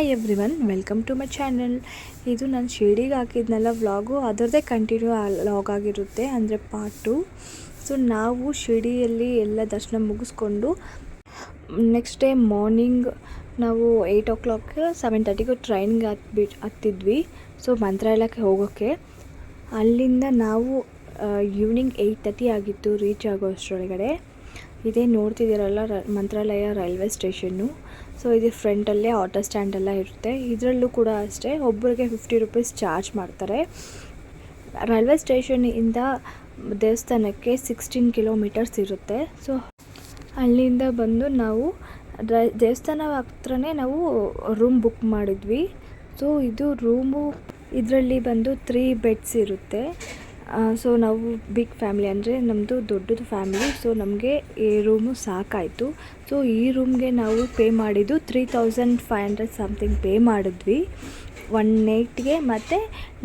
Hi everyone welcome to my channel ಇದು ನಾನು ಶಿರ್ಡಿಗೆ ಹಾಕಿದ್ನಲ್ಲ ವ್ಲಾಗು ಅದರದ್ದೇ ಕಂಟಿನ್ಯೂ ವ್ಲಾಗ್ ಆಗಿರುತ್ತೆ, ಅಂದರೆ ಪಾರ್ಟ್ ಟು ಸೊ ನಾವು ಶಿರ್ಡಿಯಲ್ಲಿ ಎಲ್ಲ ದರ್ಶನ ಮುಗಿಸ್ಕೊಂಡು ನೆಕ್ಸ್ಟ್ ಡೇ ಮಾರ್ನಿಂಗ್ ನಾವು ಏಯ್ಟ್ ಓ ಕ್ಲಾಕ್ ಸೆವೆನ್ ತರ್ಟಿಗೂ ಟ್ರೈನ್ಗೆ ಹತ್ಬಿಟ್ಟು ಹತ್ತಿದ್ವಿ. ಸೊ ಮಂತ್ರಾಲಯಕ್ಕೆ ಹೋಗೋಕ್ಕೆ ಅಲ್ಲಿಂದ ನಾವು ಈವ್ನಿಂಗ್ ಏಯ್ಟ್ ತರ್ಟಿ ಆಗಿತ್ತು ರೀಚ್ ಆಗೋ ಅಷ್ಟರೊಳಗಡೆ. ಇದೇ ನೋಡ್ತಿದ್ದೀರಲ್ಲ ರ, ಮಂತ್ರಾಲಯ ರೈಲ್ವೆ ಸ್ಟೇಷನ್ನು. ಸೊ ಇದು ಫ್ರಂಟಲ್ಲೇ ಆಟೋ ಸ್ಟ್ಯಾಂಡ್ ಎಲ್ಲ ಇರುತ್ತೆ. ಇದರಲ್ಲೂ ಕೂಡ ಅಷ್ಟೇ ಒಬ್ಬರಿಗೆ ಫಿಫ್ಟಿ ರುಪೀಸ್ ಚಾರ್ಜ್ ಮಾಡ್ತಾರೆ. ರೈಲ್ವೆ ಸ್ಟೇಷನಿಂದ ದೇವಸ್ಥಾನಕ್ಕೆ ಸಿಕ್ಸ್ಟೀನ್ ಕಿಲೋಮೀಟರ್ಸ್ ಇರುತ್ತೆ. ಸೊ ಅಲ್ಲಿಂದ ಬಂದು ನಾವು ದೇವಸ್ಥಾನ ಹತ್ರನೇ ನಾವು ರೂಮ್ ಬುಕ್ ಮಾಡಿದ್ವಿ. ಸೊ ಇದು ರೂಮು ಇದರಲ್ಲಿ ಬಂದು ತ್ರೀ ಬೆಡ್ಸ್ ಇರುತ್ತೆ. ಸೊ ನಾವು ಬಿಗ್ ಫ್ಯಾಮಿಲಿ ಅಂದರೆ ನಮ್ಮದು ದೊಡ್ಡದು ಫ್ಯಾಮಿಲಿ ಸೊ ನಮಗೆ ಈ ರೂಮು ಸಾಕಾಯಿತು. ಸೊ ಈ ರೂಮ್ಗೆ ನಾವು ಪೇ ಮಾಡಿದ್ದು three thousand five hundred something pay ಮಾಡಿದ್ವಿ. ಒನ್ ನೈಟ್ಗೆ ಮತ್ತು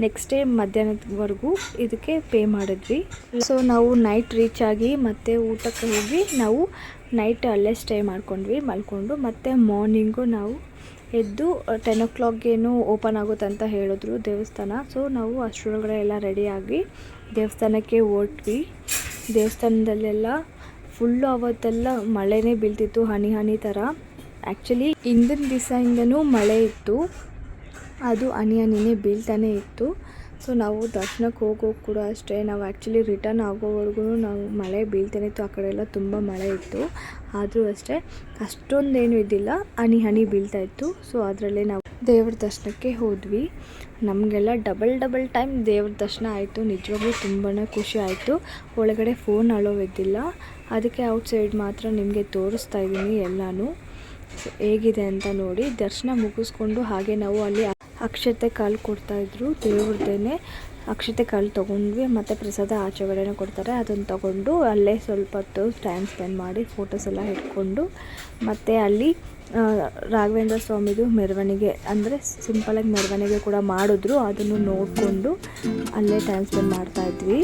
ನೆಕ್ಸ್ಟ್ ಡೇ ಮಧ್ಯಾಹ್ನದವರೆಗೂ ಇದಕ್ಕೆ ಪೇ ಮಾಡಿದ್ವಿ. ಸೊ ನಾವು ನೈಟ್ ರೀಚ್ ಆಗಿ ಮತ್ತೆ ಊಟಕ್ಕೆ ಹೋಗಿ ನಾವು ನೈಟ್ ಅಲ್ಲೇ ಸ್ಟೇ ಮಾಡ್ಕೊಂಡ್ವಿ, ಮಲ್ಕೊಂಡು. ಮತ್ತು ಮಾರ್ನಿಂಗು ನಾವು ಎದ್ದು ಟೆನ್ ಓ ಕ್ಲಾಕ್ಗೇನು ಓಪನ್ ಆಗುತ್ತೆ ಅಂತ ಹೇಳಿದ್ರು ದೇವಸ್ಥಾನ. ಸೊ ನಾವು ಅಷ್ಟರೊಳಗಡೆ ಎಲ್ಲ ರೆಡಿಯಾಗಿ ದೇವಸ್ಥಾನಕ್ಕೆ ಹೊರಟ್ವಿ. ದೇವಸ್ಥಾನದಲ್ಲೆಲ್ಲ ಫುಲ್ಲು ಅವತ್ತೆಲ್ಲ ಮಳೆನೇ ಬೀಳ್ತಿತ್ತು, ಹನಿ ಹನಿ ಥರ. ಆ್ಯಕ್ಚುಲಿ ಹಿಂದಿನ ದಿವಸದಿಂದನೂ ಮಳೆ ಇತ್ತು. ಅದು ಹನಿ ಹನಿನೇ ಬೀಳ್ತಾನೆ ಇತ್ತು. ಸೊ ನಾವು ದರ್ಶನಕ್ಕೆ ಹೋಗೋಕೆ ಕೂಡ ಅಷ್ಟೇ, ನಾವು ಆ್ಯಕ್ಚುಲಿ ರಿಟರ್ನ್ ಆಗೋವರೆಗೂ ನಾವು ಮಳೆ ಬೀಳ್ತಾನೆ ಇತ್ತು. ಆ ಕಡೆ ಎಲ್ಲ ತುಂಬ ಮಳೆ ಇತ್ತು. ಆದರೂ ಅಷ್ಟೇ, ಅಷ್ಟೊಂದೇನೂ ಇದ್ದಿಲ್ಲ. ಹನಿ ಹನಿ ಬೀಳ್ತಾ ಇತ್ತು. ಸೊ ಅದರಲ್ಲೇ ನಾವು ದೇವ್ರ ದರ್ಶನಕ್ಕೆ ಹೋದ್ವಿ. ನಮಗೆಲ್ಲ ಡಬಲ್ ಡಬಲ್ ಟೈಮ್ ದೇವ್ರ ದರ್ಶನ ಆಯಿತು. ನಿಜವಾಗ್ಲೂ ತುಂಬಾ ಖುಷಿ ಆಯಿತು. ಒಳಗಡೆ ಫೋನ್ ಅಳೋವಿದ್ದಿಲ್ಲ ಅದಕ್ಕೆ ಔಟ್ಸೈಡ್ ಮಾತ್ರ ನಿಮಗೆ ತೋರಿಸ್ತಾ ಇದ್ದೀನಿ ಎಲ್ಲನೂ. ಹೇಗಿದೆ ಅಂತ ನೋಡಿ ದರ್ಶನ ಮುಗಿಸ್ಕೊಂಡು ಹಾಗೆ ನಾವು ಅಲ್ಲಿ ಅಕ್ಷತೆ ಕಾಲು ಕೊಡ್ತಾಯಿದ್ರು ದೇವ್ರದ್ದೇನೆ. ಅಕ್ಷತೆ ಕಾಳು ತೊಗೊಂಡ್ವಿ, ಮತ್ತು ಪ್ರಸಾದ ಆಚೆಗಡೆನೇ ಕೊಡ್ತಾರೆ. ಅದನ್ನು ತೊಗೊಂಡು ಅಲ್ಲೇ ಸ್ವಲ್ಪ ಹೊತ್ತು ಟೈಮ್ ಸ್ಪೆಂಡ್ ಮಾಡಿ ಫೋಟೋಸ್ ಎಲ್ಲ ಇಟ್ಕೊಂಡು, ಮತ್ತು ಅಲ್ಲಿ ರಾಘವೇಂದ್ರ ಸ್ವಾಮಿದು ಮೆರವಣಿಗೆ, ಅಂದರೆ ಸಿಂಪಲಾಗಿ ಮೆರವಣಿಗೆ ಕೂಡ ಮಾಡಿದ್ರು. ಅದನ್ನು ನೋಡಿಕೊಂಡು ಅಲ್ಲೇ ಟೈಮ್ ಸ್ಪೆಂಡ್ ಮಾಡ್ತಾಯಿದ್ವಿ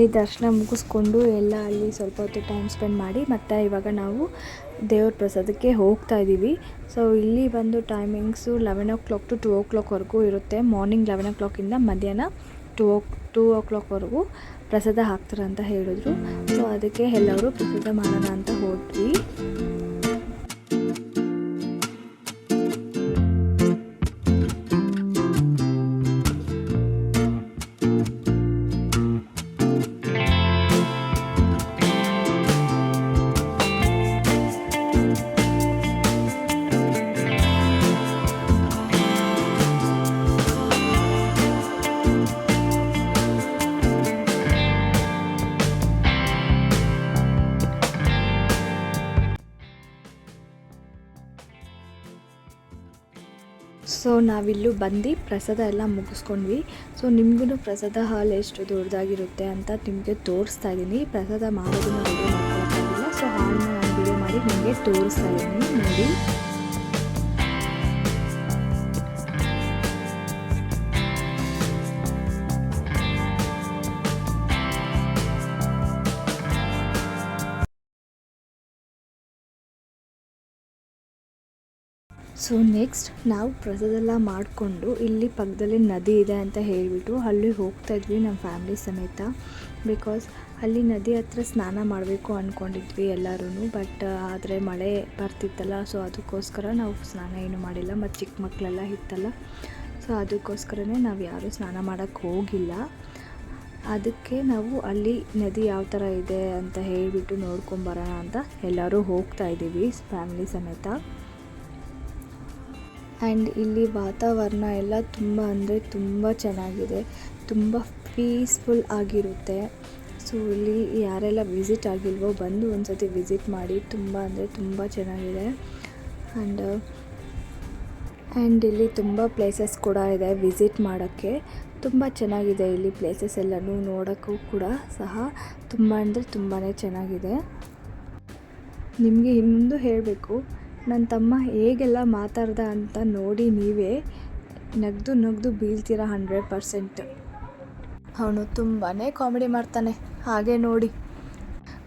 ಅಲ್ಲಿ ದರ್ಶನ ಮುಗಿಸ್ಕೊಂಡು ಎಲ್ಲ ಅಲ್ಲಿ ಸ್ವಲ್ಪ ಹೊತ್ತು ಟೈಮ್ ಸ್ಪೆಂಡ್ ಮಾಡಿ ಮತ್ತು ಇವಾಗ ನಾವು ದೇವ್ರ ಪ್ರಸಾದಕ್ಕೆ ಹೋಗ್ತಾ ಇದ್ದೀವಿ. ಸೊ ಇಲ್ಲಿ ಬಂದು timings eleven o'clock to two ಓ ಕ್ಲಾಕ್ವರೆಗೂ ಇರುತ್ತೆ. ಮಾರ್ನಿಂಗ್ ಲೆವೆನ್ ಓ ಕ್ಲಾಕಿಂದ ಮಧ್ಯಾಹ್ನ ಟೂ ಓ ಟೂ ಓ ಕ್ಲಾಕ್ವರೆಗೂ ಪ್ರಸಾದ ಹಾಕ್ತಾರೆ ಅಂತ ಹೇಳಿದ್ರು. ಸೊ ಅದಕ್ಕೆ ಎಲ್ಲರೂ ಪ್ರಸಾದ ಮಾಡೋಣ ಅಂತ ಹೋದ್ವಿ. ನಾವಿಲ್ಲೂ ಬಂದು ಪ್ರಸಾದ ಎಲ್ಲ ಮುಗಿಸ್ಕೊಂಡ್ವಿ. ಸೊ ನಿಮಗೂ ಪ್ರಸಾದ ಹಾಲ್ ಎಷ್ಟು ದೊಡ್ಡದಾಗಿರುತ್ತೆ ಅಂತ ನಿಮಗೆ ತೋರಿಸ್ತಾ ಇದ್ದೀನಿ ಪ್ರಸಾದ ಮಾಡೋದನ್ನ ಮಾಡ್ಕೊಳಕ್ಕಾಗಿಲ್ಲ ಸೊ ಹಾಲ್ನ ನಾನು ಮಾಡಿ ನಿಮಗೆ ತೋರಿಸ್ತಾ ಇದ್ದೀನಿ ನೋಡಿ. ಸೊ ನೆಕ್ಸ್ಟ್ ನಾವು ಪ್ರಸಾದೆಲ್ಲ ಮಾಡಿಕೊಂಡು ಇಲ್ಲಿ ಪಕ್ಕದಲ್ಲಿ ನದಿ ಇದೆ ಅಂತ ಹೇಳಿಬಿಟ್ಟು ಅಲ್ಲಿ ಹೋಗ್ತಾ ಇದ್ವಿ ನಮ್ಮ ಫ್ಯಾಮಿಲಿ ಸಮೇತ. ಬಿಕಾಸ್ ಅಲ್ಲಿ ನದಿ ಹತ್ರ ಸ್ನಾನ ಮಾಡಬೇಕು ಅಂದ್ಕೊಂಡಿದ್ವಿ ಎಲ್ಲರೂ ಬಟ್ ಆದರೆ ಮಳೆ ಬರ್ತಿತ್ತಲ್ಲ ಸೊ ಅದಕ್ಕೋಸ್ಕರ ನಾವು ಸ್ನಾನ ಏನು ಮಾಡಿಲ್ಲ, ಮತ್ತು ಚಿಕ್ಕ ಮಕ್ಕಳೆಲ್ಲ ಇತ್ತಲ್ಲ. ಸೊ ಅದಕ್ಕೋಸ್ಕರನೇ ನಾವು ಯಾರೂ ಸ್ನಾನ ಮಾಡೋಕ್ಕೆ ಹೋಗಿಲ್ಲ. ಅದಕ್ಕೆ ನಾವು ಅಲ್ಲಿ ನದಿ ಯಾವ ಥರ ಇದೆ ಅಂತ ಹೇಳಿಬಿಟ್ಟು ನೋಡ್ಕೊಂಬರೋಣ ಅಂತ ಎಲ್ಲರೂ ಹೋಗ್ತಾ ಇದ್ದೀವಿ ಫ್ಯಾಮಿಲಿ ಸಮೇತ. ಆ್ಯಂಡ್ ಇಲ್ಲಿ ವಾತಾವರಣ ಎಲ್ಲ ತುಂಬ ಅಂದರೆ ತುಂಬ ಚೆನ್ನಾಗಿದೆ. ತುಂಬ ಪೀಸ್ಫುಲ್ ಆಗಿರುತ್ತೆ. ಸೊ ಇಲ್ಲಿ ಯಾರೆಲ್ಲ ವಿಸಿಟ್ ಆಗಿಲ್ವೋ ಬಂದು ಒಂದು ಸತಿ ವಿಸಿಟ್ ಮಾಡಿ ತುಂಬ ಅಂದರೆ ತುಂಬ ಚೆನ್ನಾಗಿದೆ. ಆ್ಯಂಡ್ ಆ್ಯಂಡ್ ಇಲ್ಲಿ ತುಂಬ ಪ್ಲೇಸಸ್ ಕೂಡ ಇದೆ ವಿಸಿಟ್ ಮಾಡೋಕ್ಕೆ. ತುಂಬ ಚೆನ್ನಾಗಿದೆ ಇಲ್ಲಿ ಪ್ಲೇಸಸ್ ಎಲ್ಲನೂ ನೋಡೋಕ್ಕೂ ಕೂಡ ಸಹ ತುಂಬ ಅಂದರೆ ತುಂಬಾ ಚೆನ್ನಾಗಿದೆ. ನಿಮಗೆ ಇನ್ನೊಂದು ಹೇಳಬೇಕು. ನನ್ನ ತಮ್ಮ ಹೇಗೆಲ್ಲ ಮಾತಾಡ್ದ ಅಂತ ನೋಡಿ ನೀವೇ ನಗ್ದು ನಗ್ದು ಬೀಳ್ತೀರ ಹಂಡ್ರೆಡ್ ಪರ್ಸೆಂಟ್. ಅವನು ತುಂಬಾ ಕಾಮಿಡಿ ಮಾಡ್ತಾನೆ. ಹಾಗೆ ನೋಡಿ.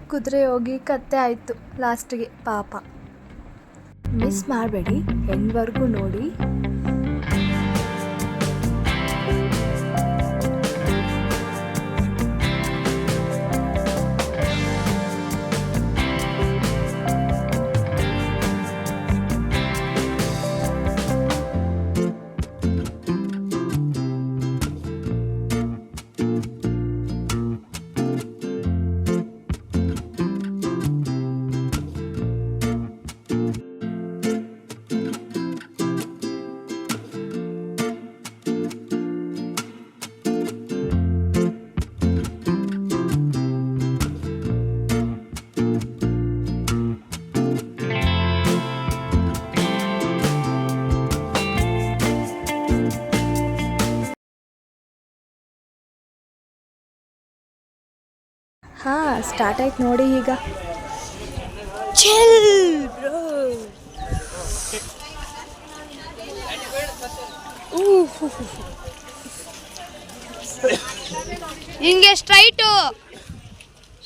ಕುದುರೆ ಹೋಗಿ ಕತ್ತೆ ಆಯಿತು ಲಾಸ್ಟಿಗೆ ಪಾಪ. ಮಿಸ್ ಮಾಡಬೇಡಿ. ಎಂಡ್ವರೆಗೂ ನೋಡಿ. ಹಾಂ ಸ್ಟಾರ್ಟ್ ಆಯ್ತು ನೋಡಿ ಈಗ. ಹಿಂಗೆ straight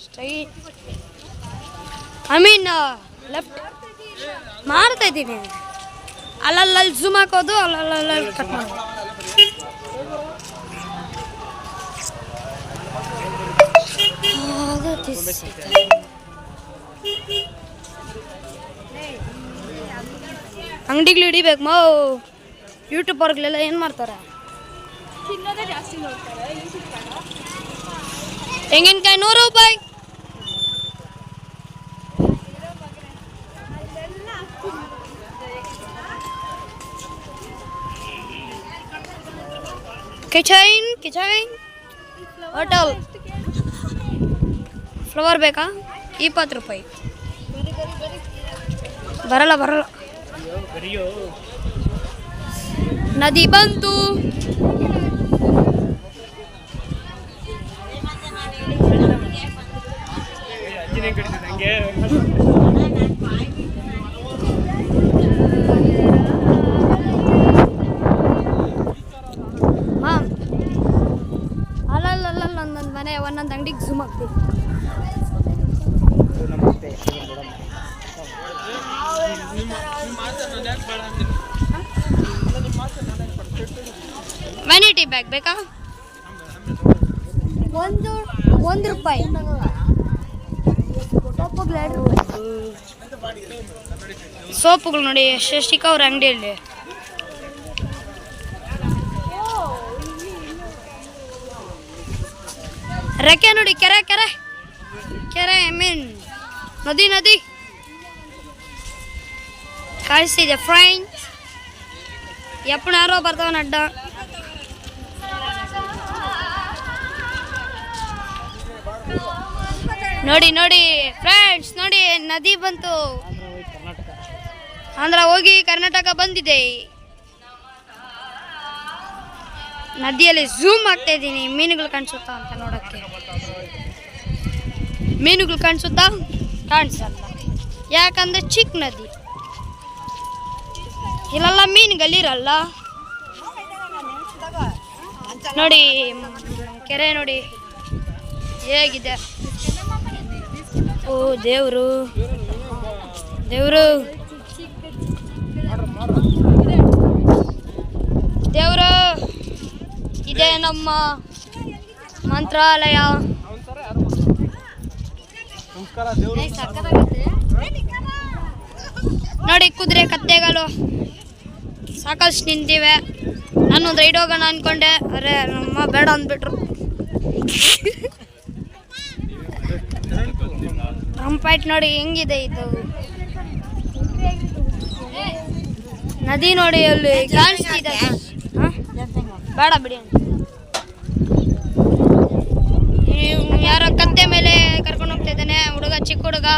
straight I mean left ಮಾಡ್ತಾ ಇದ್ದೀನಿ. ಅಲ್ಲಲ್ಲಿ ಝೂಮ್ ಹಾಕೋದು ಅಲ್ಲಲ್ಲಿ ಕಟ್ ಮಾಡೋದು. ಅಂಗಡಿಗಳು ಹಿಡಿಬೇಕು ಮೋ. ಯೂಟ್ಯೂಬರ್ಗಳೆಲ್ಲ ಏನು ಮಾಡ್ತಾರೆ? ತೆಂಗಿನಕಾಯಿ ನೂರು ರೂಪಾಯಿ. ಕಿಚೈನ್ ಕಿಚೈನ್. ಹೋಟೆಲ್ ಫ್ಲವರ್ ಬೇಕಾ? ಇಪ್ಪತ್ತು ರೂಪಾಯಿ. ಬರಲ್ಲ ಬರಲ್ಲ. ನದಿ ಬಂತು ಮಾಮ್ ಅಲ್ಲಲ್ಲ ಒಂದೊಂದು ಮನೆ ಒಂದೊಂದು ಅಂಗಡಿಗೆ ಝೂಮ್ ವೆನಿಟಿ ಬ್ಯಾಗ್ ಬೇಕಾ? ಒಂದು ಒಂದು ರೂಪಾಯಿ. ಸೋಪುಗಳು ನೋಡಿ ಎಷ್ಟೆಷ್ಟಿಕ ಅವ್ರ ಅಂಗಡಿಯಲ್ಲಿ? ರೆಕ್ಕೆ ನೋಡಿ ಕೆರೆ ಕೆರೆ. ಕೆರೆ ಐ ಮೀನ್. ನದಿ ನದಿ. ಕಾಣಿಸ್ತಿದೆ ಫ್ರೈನ್. ಎಪ್ಪನಾರೋ ಬರ್ತಾವ ಬರ್ತಾವನ ಅಡ್ಡ ನೋಡಿ ನೋಡಿ ಫ್ರೆಂಡ್ಸ್ ನೋಡಿ, ನದಿ ಬಂತು. ಆಂಧ್ರ ಹೋಗಿ ಕರ್ನಾಟಕ ಬಂದಿದೆ. ನದಿಯಲ್ಲಿ ಝೂಮ್ ಆಗ್ತಾ ಇದ್ದೀನಿ, ಮೀನುಗಳು ಕಾಣಿಸುತ್ತಾ ಅಂತ ನೋಡಕ್ಕೆ. ಮೀನುಗಳು ಕಾಣಿಸುತ್ತಾ? ಕಾಣಿಸಲ್ಲ. ಯಾಕಂದ್ರೆ ಚಿಕ್ಕ ನದಿ. ಇಲ್ಲೆಲ್ಲ ಮೀನುಗಳಿರಲ್ಲ. ನೋಡಿ, ಕೆರೆ ನೋಡಿ. ಹೇಗಿದೆ? ಓ, ದೇವರು. ದೇವರು. ದೇವರು, ಇದೇ ನಮ್ಮ ಮಂತ್ರಾಲಯ. ನೋಡಿ, ಕುದುರೆ ಕತ್ತೆಗಳು ಸಾಕಷ್ಟು ನಿಂತಿವೆ. ನಾನೊಂದು ರೈಡ್ ಹೋಗೋಣ ಅನ್ಕೊಂಡೆ. ಅರೆ, ನಮ್ಮ ಬೇಡ ಅಂದ್ಬಿಟ್ರು. ರಂಪೈಟ್ ನೋಡಿ ಹೆಂಗಿದೆ ಇದು. ನದಿ ನೋಡಿ ಅಲ್ಲಿ ಕಾಣಿಸ್ತಿದೆ. ಹ? ಬೇಡ ಬಿಡಿ ಯಾರೋ ಕತ್ತೆ ಮೇಲೆ ಕರ್ಕೊಂಡು ಹೋಗ್ತಾ ಇದ್ದಾನೆ ಹುಡುಗ ಚಿಕ್ಕ ಹುಡುಗ.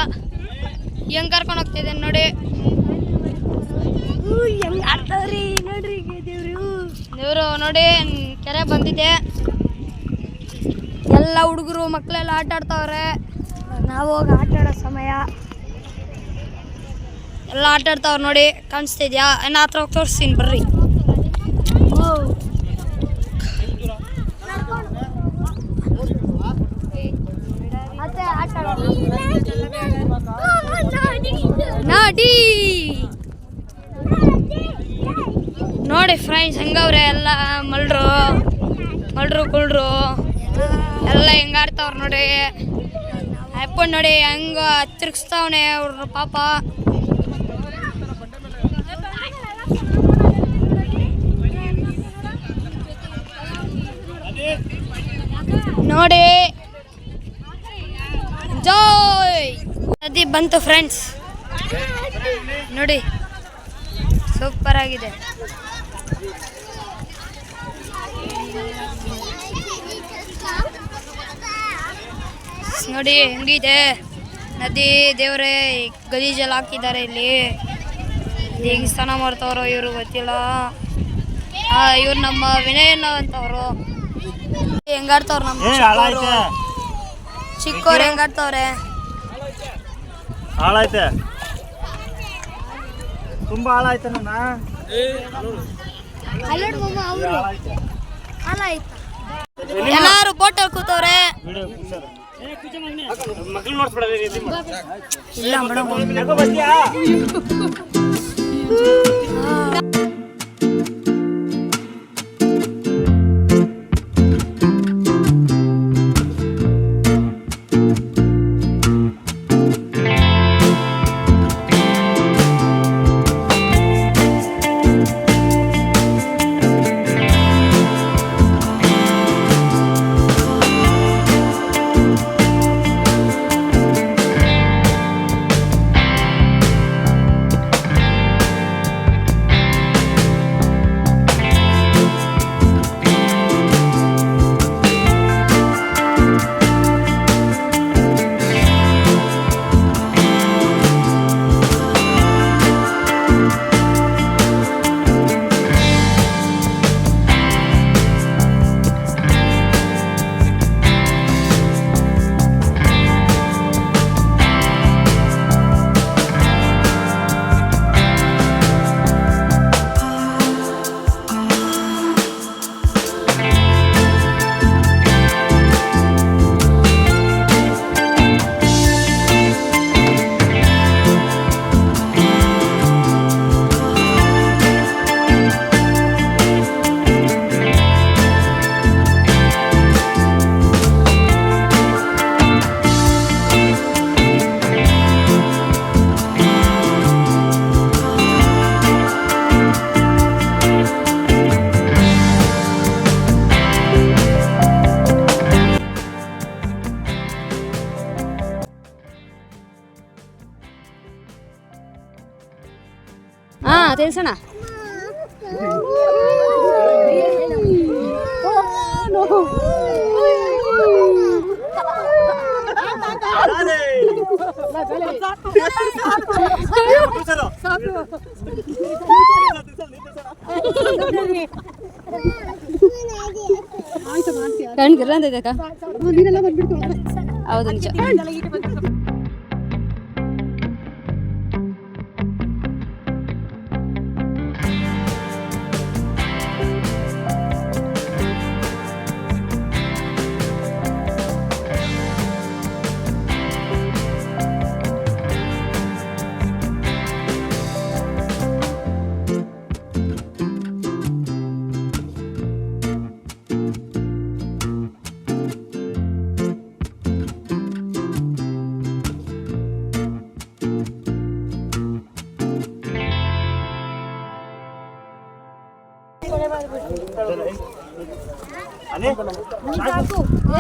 ಹೆಂಗ್ ಕರ್ಕೊಂಡು ಹೋಗ್ತಾ ಇದ್ದಾನೆ ನೋಡಿ. ದೇವರು. ನೋಡಿ ಕೆರೆ ಬಂದಿದೆ. ಎಲ್ಲ ಹುಡುಗರು ಮಕ್ಕಳೆಲ್ಲ ಆಟ ಆಡ್ತಾವ್ರೆ. ನಾವು ಹೋಗಿ ಆಟ ಆಡೋ ಸಮಯ. ಎಲ್ಲ ಆಟ ಆಡ್ತಾವ್ರು ನೋಡಿ ಕಾಣಿಸ್ತಿದ್ಯಾ? ಇನ್ನು ಹತ್ರ ಹೋಗಿ ತೋರಿಸ್ತೀನಿ ಬರ್ರಿ. ನಾಡಿ. ನೋಡಿ ಫ್ರೆಂಡ್ಸ್ ಹೆಂಗವ್ರೆ ಎಲ್ಲ ಮಲ್ರು ಮಲ್ರು ಕುಳ್ರು ಎಲ್ಲ ಹೆಂಗಾಡ್ತಾವ್ರು ನೋಡಿ. ಅಪ್ಪನ್ ನೋಡಿ ಹಂಗ ತಿರ್ಗಿಸ್ತಾವನೆ ಅವ್ರ ಪಾಪ. ನೋಡಿ. ಜೋಯ್ ನದಿ ಬಂತು ಫ್ರೆಂಡ್ಸ್ ನೋಡಿ. ಸೂಪರ್ ಆಗಿದೆ. ನೋಡಿ ಹೆಂಗಿದೆ? ನದಿ ದೇವರೇ ಗಲೀಜೆಲ್ಲ ಹಾಕಿದ್ದಾರೆ ಇಲ್ಲಿ. ಹೇಗೆ ಸ್ನಾನ ಮಾಡ್ತಾವ್ರೋ ಇವರು ಗೊತ್ತಿಲ್ಲ. ಆ ಇವ್ರು ನಮ್ಮ ವಿನಯನ ಅಂತವ್ರು. ಹೆಂಗಾಡ್ತವ್ರು ನಮ್ಮ ಚಿಕ್ಕವ್ರು ಚಿಕ್ಕವ್ರು ಹೆಂಗಾಡ್ತಾವ್ರೆ ಹಾಳಾಯ್ತೆ. ತುಂಬಾ ಹಾಳಾಯ್ತು? ನನ್ನ ಎಲ್ಲಾರು ಬೋಟ್ ಕೂತವ್ರೆ ಮಕ್ಳು ನೋಡ್ಸ್ಬಿಡ ಇಲ್ಲ. ಮೇಡಮ್. ಇಳ್ಸೋಣ ಕಣ್ ಗಿರ್ರ ಅಂತೈತೆ ಅಕ್ಕ ಹೌದು ನಿಜ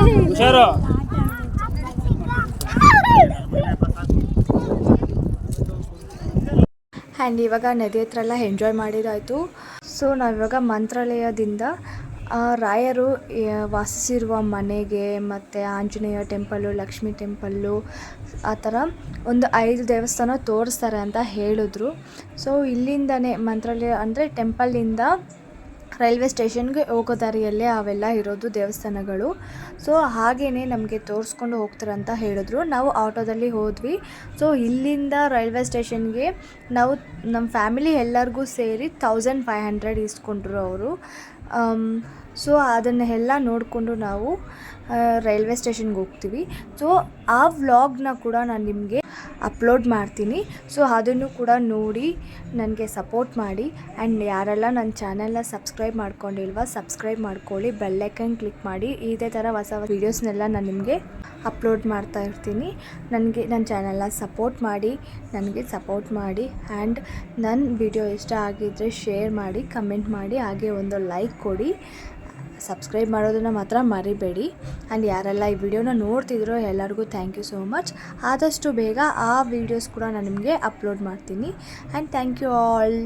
ಹುಷಾರು. ಆ್ಯಂಡ್ ಇವಾಗ ನದಿ ಹತ್ರ ಎಲ್ಲ ಎಂಜಾಯ್ ಮಾಡಿದಾಯಿತು ಸೊ ನಾವಿವಾಗ ಮಂತ್ರಾಲಯದಿಂದ ರಾಯರು ವಾಸಿಸಿರುವ ಮನೆಗೆ ಮತ್ತು ಆಂಜನೇಯ ಟೆಂಪಲ್ಲು ಲಕ್ಷ್ಮೀ ಟೆಂಪಲ್ಲು ಆ ಥರ ಒಂದು ಐದು ದೇವಸ್ಥಾನ ತೋರಿಸ್ತಾರೆ ಅಂತ ಹೇಳಿದ್ರು. ಸೊ ಇಲ್ಲಿಂದನೇ ಮಂತ್ರಾಲಯ ಅಂದರೆ ಟೆಂಪಲ್ಲಿಂದ ರೈಲ್ವೆ ಸ್ಟೇಷನ್ಗೆ ಹೋಗೋ ದಾರಿಯಲ್ಲೇ ಅವೆಲ್ಲ ಇರೋದು ದೇವಸ್ಥಾನಗಳು. ಸೊ ಹಾಗೆಯೇ ನಮಗೆ ತೋರಿಸ್ಕೊಂಡು ಹೋಗ್ತಾರಂತ ಹೇಳಿದ್ರು. ನಾವು ಆಟೋದಲ್ಲಿ ಹೋದ್ವಿ. ಸೊ, ಇಲ್ಲಿಂದ ರೈಲ್ವೆ ಸ್ಟೇಷನ್ಗೆ ನಾವು ನಮ್ಮ ಫ್ಯಾಮಿಲಿ ಎಲ್ಲರಿಗೂ ಸೇರಿ ತೌಸಂಡ್ ಫೈವ್ ಹಂಡ್ರೆಡ್ ಇಸ್ಕೊಂಡ್ರು ಅವರು. ಸೊ, ಅದನ್ನೆಲ್ಲ ನೋಡಿಕೊಂಡು ನಾವು ರೈಲ್ವೆ ಸ್ಟೇಷನ್ಗೆ ಹೋಗ್ತೀವಿ. ಸೊ ಆ ವ್ಲಾಗ್ನ ಕೂಡ ನಾನು ನಿಮಗೆ ಅಪ್ಲೋಡ್ ಮಾಡ್ತೀನಿ. ಸೊ ಅದನ್ನು ಕೂಡ ನೋಡಿ, ನನಗೆ ಸಪೋರ್ಟ್ ಮಾಡಿ. ಆ್ಯಂಡ್ ಯಾರೆಲ್ಲ ನನ್ನ ಚಾನೆಲ್ನ ಸಬ್ಸ್ಕ್ರೈಬ್ ಮಾಡ್ಕೊಂಡಿಲ್ವ, ಸಬ್ಸ್ಕ್ರೈಬ್ ಮಾಡ್ಕೊಳ್ಳಿ. ಬೆಲ್ಲೈಕನ್ ಕ್ಲಿಕ್ ಮಾಡಿ. ಇದೇ ಥರ ಹೊಸ ವೀಡಿಯೋಸ್ನೆಲ್ಲ ನಾನು ನಿಮಗೆ ಅಪ್ಲೋಡ್ ಮಾಡ್ತಾ ಇರ್ತೀನಿ. ನನಗೆ ನನ್ನ ಚಾನೆಲ್ನ ಸಪೋರ್ಟ್ ಮಾಡಿ, ನನಗೆ ಸಪೋರ್ಟ್ ಮಾಡಿ. ಆ್ಯಂಡ್ ನನ್ನ ವಿಡಿಯೋ ಇಷ್ಟ ಆಗಿದ್ದರೆ ಶೇರ್ ಮಾಡಿ, ಕಮೆಂಟ್ ಮಾಡಿ, ಹಾಗೆ ಒಂದು ಲೈಕ್ ಕೊಡಿ. ಸಬ್ಸ್ಕ್ರೈಬ್ ಮಾಡೋದನ್ನು ಮಾತ್ರ ಮರಿಬೇಡಿ. ಆ್ಯಂಡ್ ಯಾರೆಲ್ಲ ಈ ವಿಡಿಯೋನ ನೋಡ್ತಿದ್ರೋ ಎಲ್ಲರಿಗೂ ಥ್ಯಾಂಕ್ ಯು ಸೋ ಮಚ್ ಆದಷ್ಟು ಬೇಗ ಆ ವೀಡಿಯೋಸ್ ಕೂಡ ನಾನು ನಿಮಗೆ ಅಪ್ಲೋಡ್ ಮಾಡ್ತೀನಿ. And thank you all